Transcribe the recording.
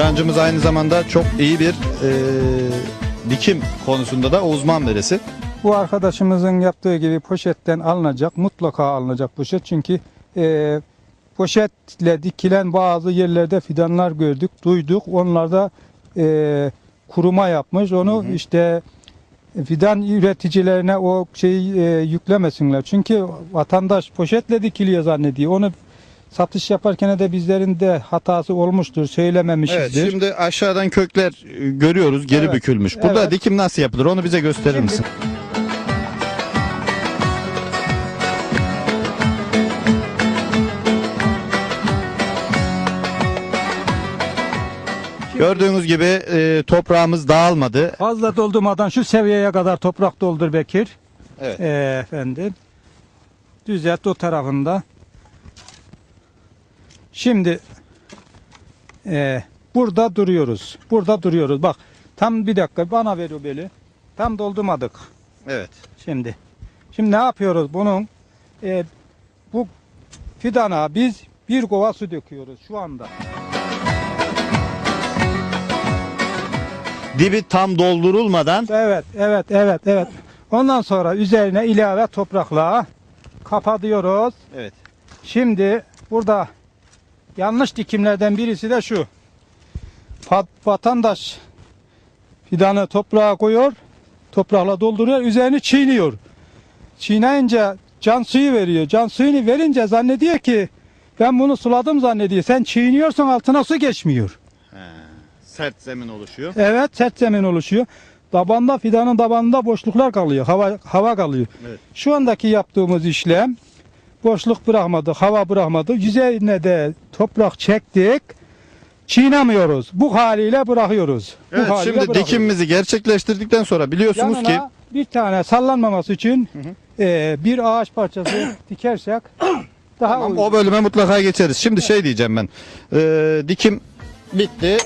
Fidancımız aynı zamanda çok iyi bir e, dikim konusunda da uzman birisi. Bu arkadaşımızın yaptığı gibi poşetten alınacak, mutlaka alınacak poşet. Çünkü e, poşetle dikilen bazı yerlerde fidanlar gördük, duyduk. Onlarda e, kuruma yapmış. Onu işte fidan üreticilerine o şeyi e, yüklemesinler. Çünkü vatandaş poşetle dikiliyor zannediyor. Onu satış yaparken de bizlerin de hatası olmuştur, Evet, söylememişizdir. şimdi aşağıdan kökler e, görüyoruz geri Evet, bükülmüş. Burada evet. dikim nasıl yapılır onu bize gösterir misin? Gördüğünüz gibi e, toprağımız dağılmadı. Fazla doldurmadan şu seviyeye kadar toprak doldur Bekir. Evet. Ee, efendim. Düzelt o tarafında. Şimdi ee, burada duruyoruz. Burada duruyoruz. Bak tam bir dakika bana ver o beli. Tam doldurmadık Evet. şimdi. Şimdi ne yapıyoruz bunun? ee, bu fidana biz bir kova su döküyoruz şu anda. Dibi tam doldurulmadan Evet, evet, evet, evet. Ondan sonra üzerine ilave toprakla kapatıyoruz. Evet. Şimdi burada yanlış dikimlerden birisi de şu. Vatandaş fidanı toprağa koyuyor, toprakla dolduruyor, üzerini çiğniyor. Çiğneyince can suyu veriyor. Can suyunu verince zannediyor ki ben bunu suladım zannediyor. Sen çiğniyorsun altına su geçmiyor. sert zemin oluşuyor. Evet sert zemin oluşuyor. Tabanda fidanın tabanında boşluklar kalıyor. Hava hava kalıyor. Evet. Şu andaki yaptığımız işlem boşluk bırakmadık, hava bırakmadık. Yüzeyine de toprak çektik. Çiğnemiyoruz. Bu haliyle bırakıyoruz. Bu Evet haliyle şimdi bırakıyoruz. dikimimizi gerçekleştirdikten sonra biliyorsunuz Yanına ki bir tane sallanmaması için eee, bir ağaç parçası dikersek daha Tamam, uygun. o bölüme mutlaka geçeriz. Şimdi şey diyeceğim ben. Ee, dikim bitti.